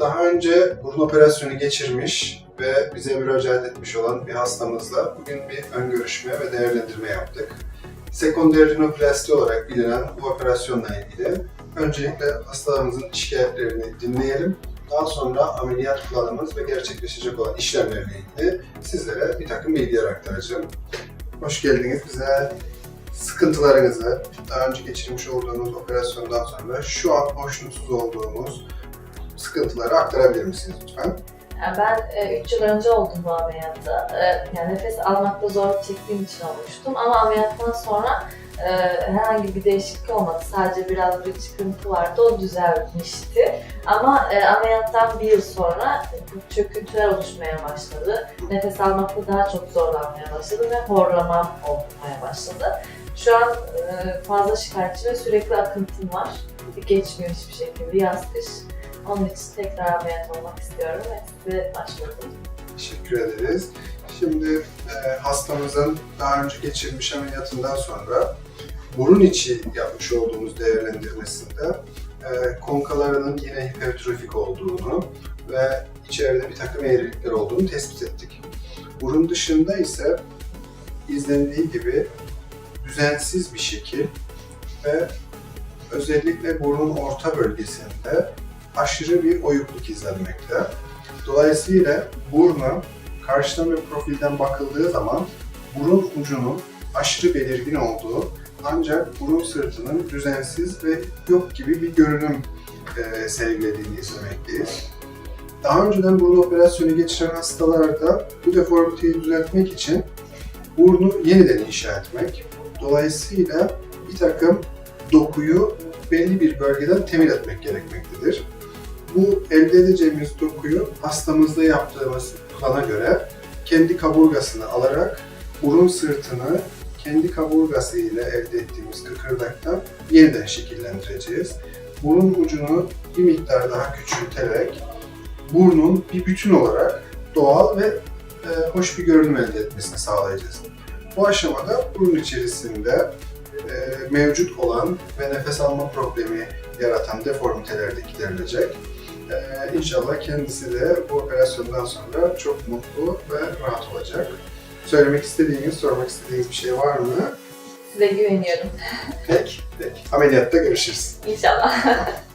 Daha önce burun operasyonu geçirmiş ve bize müracaat etmiş olan bir hastamızla bugün bir ön görüşme ve değerlendirme yaptık. Sekonder rinoplasti olarak bilinen bu operasyonla ilgili öncelikle hastalarımızın şikayetlerini dinleyelim. Daha sonra ameliyat planımız ve gerçekleşecek olan işlemlerle ilgili sizlere bir takım bilgiler aktaracağım. Hoş geldiniz bize. Sıkıntılarınızı, daha önce geçirmiş olduğunuz operasyondan sonra şu an hoşnutsuz olduğumuz sıkıntıları aktarabilir misiniz lütfen? Ben 3 yıl önce oldum bu ameliyatta. E, yani nefes almakta zorluk çektiğim için olmuştum. Ama ameliyattan sonra e, herhangi bir değişiklik olmadı. Sadece biraz bir çıkıntı vardı. O düzelmişti. Ama e, ameliyattan bir yıl sonra çöküntüler oluşmaya başladı. Nefes almakta daha çok zorlanmaya başladım ve horlamam olmaya başladı. Şu an e, fazla şikayetçi ve sürekli akıntım var. Geçmiyor hiçbir şekilde yaz kış. Onun için tekrar ameliyat olmak istiyorum ve size başvurdum. Teşekkür ederiz. Şimdi e, hastamızın daha önce geçirmiş ameliyatından sonra burun içi yapmış olduğumuz değerlendirmesinde e, konkalarının yine hipertrofik olduğunu ve içeride bir takım eğrilikler olduğunu tespit ettik. Burun dışında ise izlendiği gibi düzensiz bir şekil ve özellikle burnun orta bölgesinde aşırı bir oyukluk izlenmekte. Dolayısıyla burnu karşıdan ve profilden bakıldığı zaman burun ucunun aşırı belirgin olduğu ancak burun sırtının düzensiz ve yok gibi bir görünüm e, sergilediğini izlemekteyiz. Daha önceden burun operasyonu geçiren hastalarda bu deformiteyi düzeltmek için burnu yeniden inşa etmek, dolayısıyla bir takım dokuyu belli bir bölgeden temin etmek gerekmektedir. Bu elde edeceğimiz dokuyu hastamızda yaptığımız plana göre kendi kaburgasını alarak burun sırtını kendi kaburgası ile elde ettiğimiz kıkırdaktan yeniden şekillendireceğiz. Burun ucunu bir miktar daha küçülterek burnun bir bütün olarak doğal ve e, hoş bir görünüm elde etmesini sağlayacağız. Bu aşamada burun içerisinde e, mevcut olan ve nefes alma problemi yaratan deformiteler de giderilecek. Ee, inşallah kendisi de bu operasyondan sonra çok mutlu ve rahat olacak. Söylemek istediğiniz, sormak istediğiniz bir şey var mı? Size güveniyorum. Pek, pek. Ameliyatta görüşürüz. İnşallah.